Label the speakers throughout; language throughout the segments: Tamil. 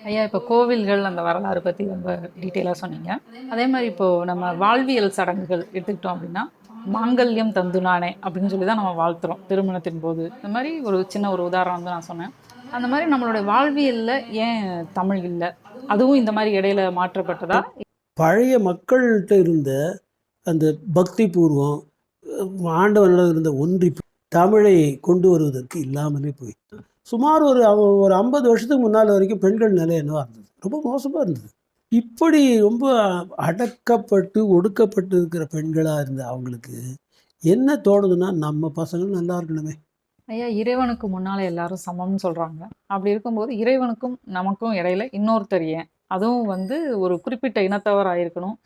Speaker 1: ஐயா இப்போ கோவில்கள் அந்த வரலாறு பற்றி ரொம்ப டீட்டெயிலாக சொன்னீங்க. அதே மாதிரி இப்போது நம்ம வாழ்வியல் சடங்குகள் எடுத்துக்கிட்டோம் அப்படின்னா மாங்கல்யம் தந்துனானே அப்படின்னு சொல்லி தான் நம்ம வாழ்த்துறோம். திருமணத்தின் போது. இந்த மாதிரி ஒரு சின்ன ஒரு உதாரணம் வந்து நான் சொன்னேன். அந்த மாதிரி நம்மளுடைய வாழ்வியலில் ஏன் தமிழ் இல்லை? அதுவும் இந்த மாதிரி இடையில மாற்றப்பட்டதா?
Speaker 2: பழைய மக்கள்கிட்ட இருந்த அந்த பக்தி பூர்வம் ஆண்டவனிடம் இருந்த ஒன்றிப்பு தமிழை கொண்டு வருவதற்கு இல்லாமலே போயிட்டு சுமார் ஒரு ஒரு ஐம்பது வருஷத்துக்கு முன்னால் வரைக்கும் பெண்கள் நிலை என்னவா இருந்தது? ரொம்ப மோசமாக இருந்தது. இப்படி ரொம்ப அடக்கப்பட்டு ஒடுக்கப்பட்டு இருக்கிற பெண்களாக இருந்த அவங்களுக்கு என்ன தோணுதுன்னா நம்ம பசங்க நல்லா இருக்கணுமே.
Speaker 1: ஐயா இறைவனுக்கு முன்னால் எல்லாரும் சமம்னு சொல்கிறாங்க அப்படி இருக்கும்போது இறைவனுக்கும் நமக்கும் இடையில இன்னொருத்தர் ஏன்? அதுவும் வந்து ஒரு குறிப்பிட்ட இனத்தவராக இருக்கணும்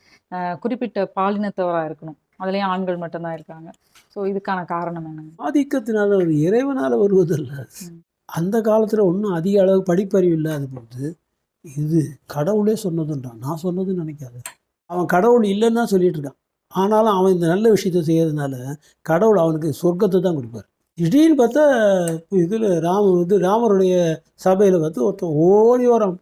Speaker 1: குறிப்பிட்ட பாலினத்தவராக இருக்கணும் அதுலேயும் ஆண்கள் மட்டும்தான் இருக்காங்க. ஸோ இதுக்கான காரணம் என்னங்க?
Speaker 2: ஆதிக்கத்தினால ஒரு இறைவனால் வருவதல்ல. அந்த காலத்தில் ஒன்றும் அதிக அளவு படிப்பறிவு இல்லாத போது இது கடவுளே சொன்னதுன்றான். நான் சொன்னதுன்னு நினைக்காது. அவன் கடவுள் இல்லைன்னு தான் சொல்லிட்டு இருக்கான். ஆனாலும் அவன் இந்த நல்ல விஷயத்தை செய்கிறதுனால கடவுள் அவனுக்கு சொர்க்கத்தை தான் கொடுப்பார். திடீர்னு பார்த்தா இதில் ராம இது ராமருடைய சபையில் பார்த்து ஒருத்தன் ஓடி வரான்.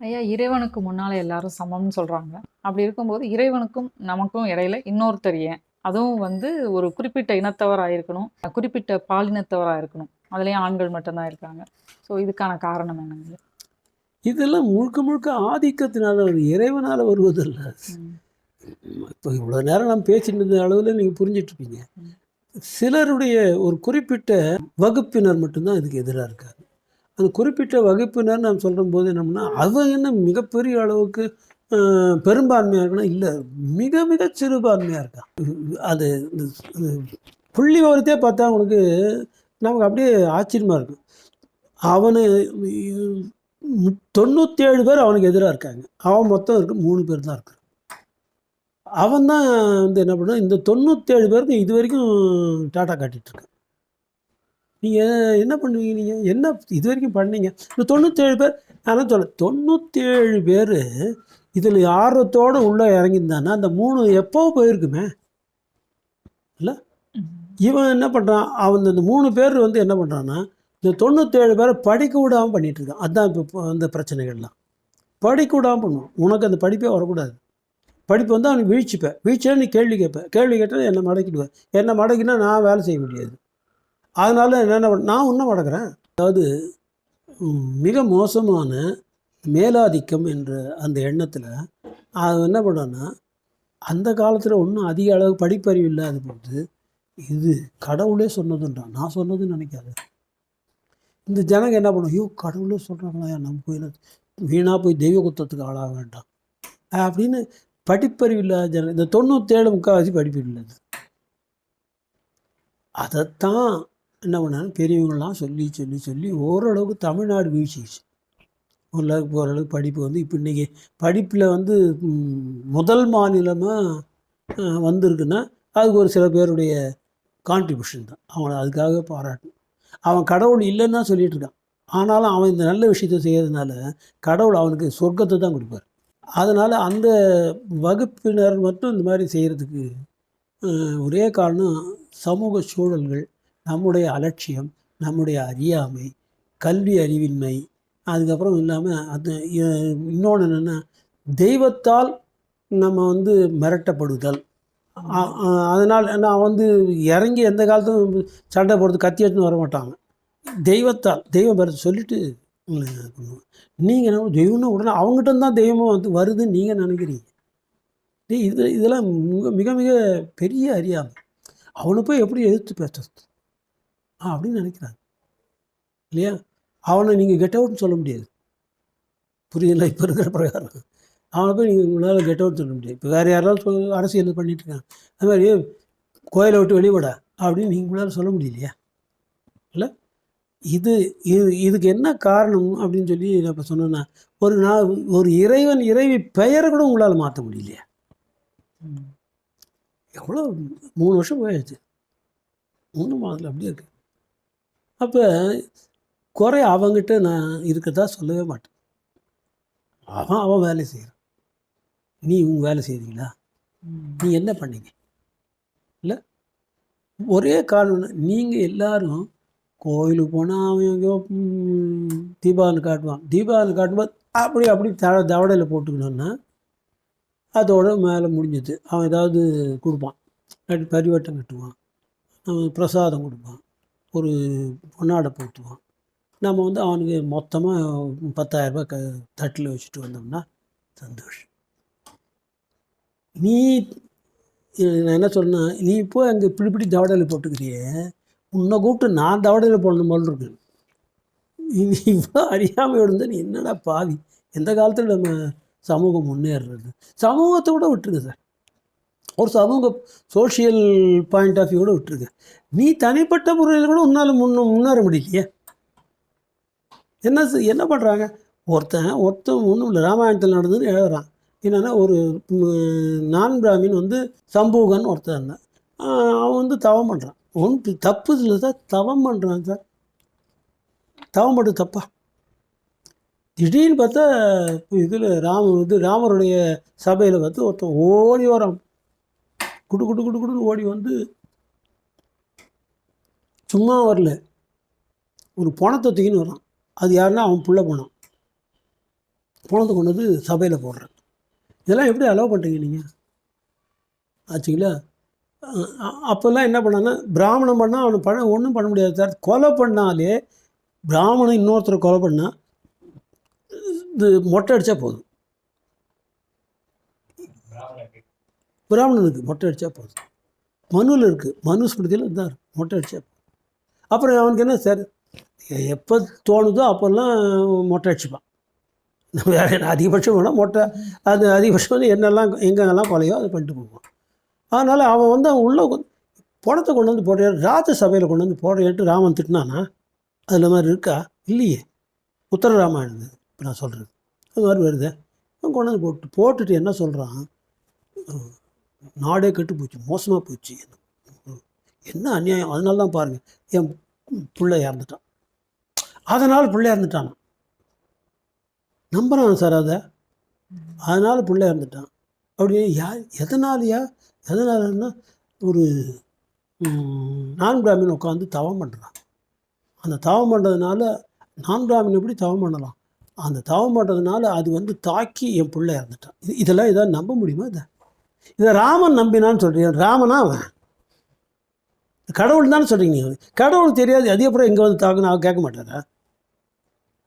Speaker 1: ஐயா இறைவனுக்கு முன்னால் எல்லாரும் சமம்னு சொல்கிறாங்க அப்படி இருக்கும்போது இறைவனுக்கும் நமக்கும் இடையில இன்னொருத்தர் ஏன்? அதுவும் வந்து ஒரு குறிப்பிட்ட இனத்தவராக இருக்கணும். குறிப்பிட்ட பாலினத்தவராக இருக்கணும். அதுலேயும் ஆண்கள் மட்டும்தான் இருக்காங்க. ஸோ இதுக்கான காரணம் என்னங்க?
Speaker 2: இதெல்லாம் முழுக்க முழுக்க ஆதிக்கத்தினால ஒரு இறைவனால் வருவதல்ல. இப்போ இவ்வளோ நேரம் நான் பேசிட்டு அளவில் நீங்கள் புரிஞ்சிட்ருப்பீங்க. சிலருடைய ஒரு குறிப்பிட்ட வகுப்பினர் மட்டும்தான் இதுக்கு எதிராக இருக்காங்க. அந்த குறிப்பிட்ட வகுப்பினர் நான் சொல்கிற போது என்னம்னா அவன் என்ன மிகப்பெரிய அளவுக்கு பெரும்பான்மையாக இருக்குன்னா இல்லை. மிக மிக சிறுபான்மையாக இருக்கான் அது இந்த புள்ளி விவரத்தையே பார்த்தா அவனுக்கு நமக்கு அப்படியே ஆச்சரியமாக இருக்கும் அவனு தொண்ணூற்றேழு பேர் அவனுக்கு எதிராக இருக்காங்க. அவன் மொத்தம் இருக்கு மூணு பேர் தான் இருக்கான் அவன் தான் வந்து என்ன பண்ணான் இந்த தொண்ணூற்றேழு பேருக்கு இது வரைக்கும் டாட்டா காட்டிகிட்ருக்கான் நீங்கள் என்ன பண்ணுவீங்க நீங்கள் என்ன இது வரைக்கும் பண்ணீங்க? இந்த தொண்ணூற்றேழு பேர் நான் சொல்ல தொண்ணூற்றேழு பேர் இதில் ஆர்வத்தோடு உள்ளே இறங்கியிருந்தானா அந்த மூணு எப்போ போயிருக்குமே.
Speaker 1: இல்லை?
Speaker 2: இவன் என்ன பண்ணுறான்? அவன் இந்த மூணு பேர் வந்து என்ன பண்ணுறான்னா இந்த தொண்ணூற்றேழு பேரை படிக்க விடாமல் பண்ணிகிட்ருக்கான் இருக்கான். அதான் இப்போ அந்த பிரச்சனைகள்லாம். படிக்க விடாமல் பண்ணுவான். உனக்கு அந்த படிப்பே வரக்கூடாது. படிப்பு வந்து அவனுக்கு வீழ்ச்சிப்பேன் வீழ்ச்சியாக நீ கேள்வி கேட்பேன் கேள்வி கேட்டால் என்னை மடக்கிடுவேன் என்னை மடக்கினா நான் வேலை செய்ய முடியாது அதனால் என்னென்ன பண்ண நான் இன்னும் மடக்கிறேன். அதாவது மிக மோசமான மேலாதிக்கம் என்ற அந்த எண்ணத்தில் அது என்ன பண்ணோன்னா அந்த காலத்தில் ஒன்றும் அதிக அளவு படிப்பறிவு இல்லாத போது இது கடவுளே சொன்னதுன்றான். நான் சொன்னதுன்னு நினைக்காது. இந்த ஜனங்க என்ன பண்ணும் ஐயோ கடவுளே சொல்கிறாங்களா நம்ம போய் வீணாக போய் தெய்வ குத்தத்துக்கு ஆளாக வேண்டாம். அப்படின்னு படிப்பறிவு இல்லாத ஜன இந்த தொண்ணூற்றேழு முக்கால்வாசி படிப்பறிவு இல்லாது. அதைத்தான் என்ன பண்ணாங்க பெரியவங்களாம் சொல்லி சொல்லி சொல்லி ஓரளவுக்கு தமிழ்நாடு வீழ்ச்சிச்சு ஓரளவுக்கு அளவுக்கு படிப்பு வந்து இப்போ இன்றைக்கி படிப்பில் வந்து முதல் மாநிலமாக வந்திருக்குன்னா அதுக்கு ஒரு சில பேருடைய கான்ட்ரிபியூஷன் தான். அவனை அதுக்காக பாராட்டணும் அவன் கடவுள் இல்லைன்னு தான் சொல்லிகிட்ருக்கான் இருக்கான். ஆனாலும் அவன் இந்த நல்ல விஷயத்தை செய்கிறதுனால கடவுள் அவனுக்கு சொர்க்கத்தை தான் கொடுப்பார். அதனால் அந்த வகுப்பினர் மட்டும் இந்த மாதிரி செய்கிறதுக்கு ஒரே காரணம் சமூக சூழல்கள் நம்முடைய அலட்சியம் நம்முடைய அறியாமை கல்வி அறிவின்மை அதுக்கப்புறம் இல்லாமல் அது இன்னொன்று என்னென்னா தெய்வத்தால் நம்ம வந்து மிரட்டப்படுதல். அதனால் நான் வந்து இறங்கி எந்த காலத்தும் சண்டை போடுறது கத்தி வச்சுன்னு வர மாட்டாங்க. தெய்வத்தால் தெய்வம் பெற சொல்லிட்டு உங்களை நீங்கள் என்ன தெய்வம்னா உடனே அவங்ககிட்ட தான் தெய்வமாக வந்து வருதுன்னு நீங்கள் நினைக்கிறீங்க. டேய் இது இதெல்லாம் மிக மிக மிக பெரிய அறியாமை. அவனை போய் எப்படி எதிர்த்து பேசுறது? ஆ அப்படின்னு நினைக்கிறாங்க. இல்லையா? அவனை நீங்கள் கெட் அவுட்னு சொல்ல முடியாது. புரியுதுல்ல இப்போ இருக்கிற பிரகாரம். அவனை போய் நீங்கள் உங்களால் கெட் அவுட் சொல்ல முடியாது. இப்போ வேறு யாராவது சொல் அரசியல் பண்ணிட்டு இருக்காங்க. அது மாதிரி கோயிலை விட்டு வெளிவிட அப்படின்னு நீங்கள் உங்களால் சொல்ல முடியலையா? இல்லை? இது இது இதுக்கு என்ன காரணம் அப்படின்னு சொல்லி நான் இப்போ சொன்னேன்னா ஒரு நான் ஒரு இறைவன் இறைவி பெயரை கூட உங்களால் மாற்ற முடியலையா? எவ்வளோ மூணு வருஷம் போயாச்சு. மூணு மாதத்தில் அப்படியே இருக்கு. அப்போ குறை அவங்கிட்ட நான் இருக்கதா சொல்லவே மாட்டேன். அவன் அவன் வேலை செய்கிறான் நீ உங்க வேலை செய்கிறீங்களா. நீ என்ன பண்ணீங்க? இல்லை? ஒரே காரணம் நீங்கள் எல்லாரும் கோயிலுக்கு போனால் அவன் எங்கேயோ தீபாவளி காட்டுவான். தீபாவளி காட்டும்போது அப்படி அப்படி த தவடையில் போட்டுக்கணுன்னா அதோட மேலே முடிஞ்சது. அவன் ஏதாவது கொடுப்பான். பரிவட்டம் கட்டுவான். அவன் பிரசாதம் கொடுப்பான். ஒரு பொன்னாடை போட்டுவான் நம்ம வந்து அவனுக்கு மொத்தமாக பத்தாயிரரூபா க தட்டில் வச்சுட்டு வந்தோம்னா சந்தோஷம். நீ நான் என்ன சொன்னேன் நீ இப்போ அங்கே இப்படி இப்படி தவடையில் போட்டுக்கிறியே உன்னை கூப்பிட்டு நான் தவடையில் போடணும் போல் இருக்கு. நீ இவ்வளோ அறியாமல் இருந்தால் நீ என்னடா பாவி? எந்த காலத்தில் நம்ம சமூகம் முன்னேறுறது? சமூகத்தை கூட விட்டுருங்க சார். ஒரு சமூக சோஷியல் பாயிண்ட் ஆஃப் வியூ கூட விட்டுருங்க நீ தனிப்பட்ட முறையில் கூட உன்னால் முன்ன முன்னேற முடியலையே. என்ன என்ன பண்ணுறாங்க ஒருத்தன் ஒருத்தன் ஒன்றும் இல்லை. ராமாயணத்தில் நடந்ததுன்னு எழுதுறான். என்னென்னா ஒரு நான் பிராமின் வந்து சம்பூகன் ஒருத்தன் இருந்தான். அவன் வந்து தவம் பண்ணுறான் ஒன்று தப்பு இல்லை சார். தவம் பண்ணுறான் சார். தவம் பண்ணுறது தப்பா? திடீர்னு பார்த்தா இதில் ராம இது ராமருடைய சபையில் பார்த்து ஒருத்தன் ஓடி வரான். குடு குடு குடு குடுன்னு ஓடி வந்து சும்மா வரல. ஒரு பணத்தை தூக்கின்னு வரான். அது யாருன்னா அவன் புள்ள போனான் போனது கொண்டு வந்து சபையில் போடுறான். இதெல்லாம் எப்படி அலோவ் பண்ணுறீங்க நீங்கள் ஆச்சுங்களா? அப்போல்லாம் என்ன பண்ணான்னா பிராமணன் பண்ணால் அவனை பண்ண ஒன்றும் பண்ண முடியாது சார். கொலை பண்ணாலே பிராமணன் இன்னொருத்தரை கொலை பண்ணால் இது மொட்டை அடித்தா போதும். பிராமணனுக்கு மொட்டை அடித்தா போதும். மனுவில் இருக்குது மனு ஸ்மிருதியில் இருந்தார் மொட்டை அடித்தா போதும். அப்புறம் அவனுக்கு என்ன சார்? எப்போ தோணுதோ அப்போல்லாம் மொட்டை அடிச்சுப்பான். நம்ம வேற என்ன அதிகபட்சம் வேணால் மொட்டை அது அதிகபட்சம் வந்து என்னெல்லாம் எங்கெங்கெல்லாம் கொலையோ அதை பண்ணிட்டு போவான். அதனால் அவன் வந்து அவன் உள்ள பணத்தை கொண்டு வந்து போடுற ராஜ சபையில் கொண்டு வந்து போடுறேன்ட்டு ராமன் திட்டினானா அதில் மாதிரி இருக்கா? இல்லையே. உத்தர ராமாயணம் இப்போ நான் சொல்கிறது அது மாதிரி வருது. அவன் கொண்டு வந்து போட்டு போட்டுட்டு என்ன சொல்கிறான் நாடே கெட்டு போச்சு மோசமாக போச்சு. என்ன அநியாயம்? அதனால தான் பாருங்கள் என் பிள்ளை இறந்துட்டான். அதனால் பிள்ளை இறந்துட்டான். நம்புறான் சார் அதை. அதனால் பிள்ளை இறந்துட்டான். அப்படி யார் எதனாலயா எதனாலன்னா ஒரு நான் பிராமின் உட்காந்து தவம் பண்ணுறான் அந்த தவம் பண்ணுறதுனால நான் பிராமின் எப்படி தவம் பண்ணலாம்? அந்த தவம் பண்ணுறதுனால அது வந்து தாக்கி என் பிள்ளை இறந்துட்டான். இது இதெல்லாம் இதாக நம்ப முடியுமா இதை? இதை ராமன் நம்பினான்னு சொல்கிறீங்க ராமனா அவன்? கடவுள் தானே சொல்கிறீங்க கடவுள் தெரியாது அது அப்புறம் இங்கே வந்து தாக்குன்னு கேட்க மாட்டாரா?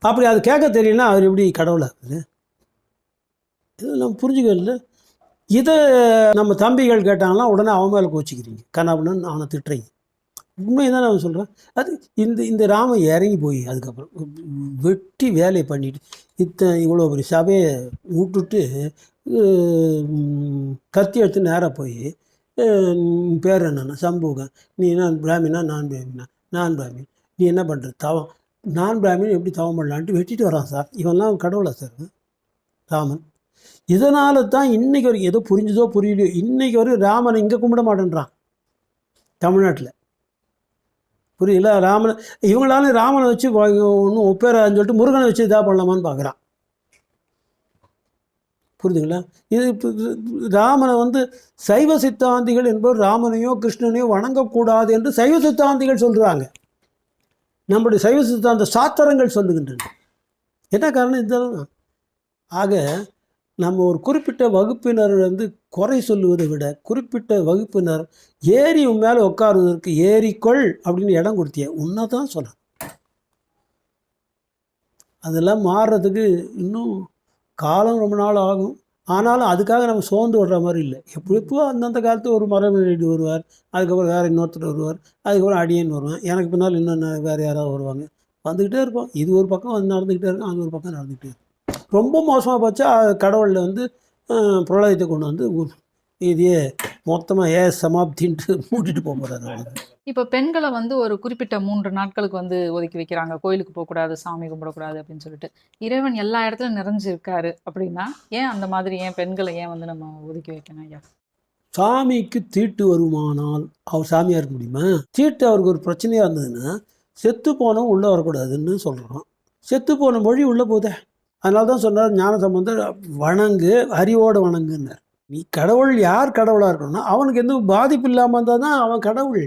Speaker 2: அப்படி அது கேட்க தெரியலனா அவர் எப்படி கடவுளாக இருக்குது இது நம்ம புரிஞ்சுக்கல இதை நம்ம தம்பிகள் கேட்டாங்கன்னா உடனே அவன் மேலே கோச்சிக்கிறீங்க. கண்ணாபுன்னு அவனை திட்டுறீங்க. உண்மையை தான் நான் சொல்கிறேன் அது இந்த இந்த ராமன் இறங்கி போய் அதுக்கப்புறம் வெட்டி வேலையை பண்ணிட்டு இத்தனை இவ்வளோ பெரிய சபையை விட்டுட்டு கத்தி எடுத்து நேராக போய் பேர் என்னன்னா சம்பூகம் நீ என்ன பிராமினா நான் பிராமினா? நான் பிராமின். நீ என்ன பண்ணுற தவம். நான் பிராமின் எப்படி தவம் பண்ணலான்ட்டு வெட்டிட்டு வரான் சார். இவெல்லாம் கடவுளா சார் ராமன். இதனால தான் இன்றைக்கி வரைக்கும் ஏதோ புரிஞ்சுதோ புரியலையோ இன்றைக்கி வரைக்கும் ராமனை இங்கே கும்பிட மாட்டேன்றான். தமிழ்நாட்டில். புரியல? ராமனை இவங்களால ராமனை வச்சு ஒன்றும் ஒப்பேரான்னு சொல்லிட்டு முருகனை வச்சு இதாக பண்ணலாமான்னு பார்க்குறான் புரிதுங்களா இது இப்போ ராமனை வந்து சைவ சித்தாந்திகள் என்பவர் ராமனையோ கிருஷ்ணனையோ வணங்கக்கூடாது என்று சைவ சித்தாந்திகள் சொல்கிறாங்க நம்முடைய சைவ சித்தாந்த சாத்திரங்கள் சொல்லுகின்றன. என்ன காரணம் இதுதான் ஆக நம்ம ஒரு குறிப்பிட்ட வகுப்பினர் வந்து குறை சொல்லுவதை விட குறிப்பிட்ட வகுப்பினர் ஏறி உன் மேலே உட்காருவதற்கு ஏறிக்கொள் அப்படின்னு இடம் கொடுத்திய உன்னை தான் சொன்னான். அதெல்லாம் மாறுறதுக்கு இன்னும் காலம் ரொம்ப நாள் ஆகும். ஆனாலும் அதுக்காக நம்ம சோர்ந்து விடுற மாதிரி இல்லை. எப்படி எப்போ அந்தந்த காலத்து ஒரு மரபு வருவார் அதுக்கப்புறம் வேறு இன்னொருத்தர் வருவார் அதுக்கப்புறம் அடியன் வருவேன். எனக்கு பின்னால் இன்னும் வேறு யாராவது வருவாங்க. வந்துக்கிட்டே இருப்போம். இது ஒரு பக்கம் வந்து நடந்துக்கிட்டே இருக்கும் அது ஒரு பக்கம் நடந்துக்கிட்டே இருக்கும். ரொம்ப மோசமாக போச்சா கடவுளில் வந்து பிரளயத்தை கொண்டு வந்து இதையே மொத்தமாக ஏ சமாப்தின்ட்டு மூட்டிட்டு போக போகிறாரு
Speaker 1: இப்போ பெண்களை வந்து ஒரு குறிப்பிட்ட மூன்று நாட்களுக்கு வந்து ஒதுக்கி வைக்கிறாங்க. கோயிலுக்கு போகக்கூடாது சாமி கும்பிடக்கூடாது அப்படின்னு சொல்லிட்டு. இறைவன் எல்லா இடத்துலையும் நிறைஞ்சு இருக்காரு அப்படின்னா ஏன் அந்த மாதிரி ஏன் பெண்களை ஏன் வந்து நம்ம ஒதுக்கி வைக்கணும் ஐயா?
Speaker 2: சாமிக்கு தீட்டு வருமானால் அவர் சாமியாக இருக்க முடியுமா? தீட்டு அவருக்கு ஒரு பிரச்சனையாக இருந்ததுன்னா செத்து போனவன் உள்ளே வரக்கூடாதுன்னு சொல்கிறோம் செத்து போன மொழி உள்ளே போதே. அதனால தான் சொன்னார் ஞான சம்பந்தர் வணங்கு அறிவோடு வணங்குன்னார். நீ கடவுள் யார் கடவுளாக இருக்கணும்னா அவனுக்கு எந்த பாதிப்பு இல்லாமல் இருந்தால் தான் அவன் கடவுள்.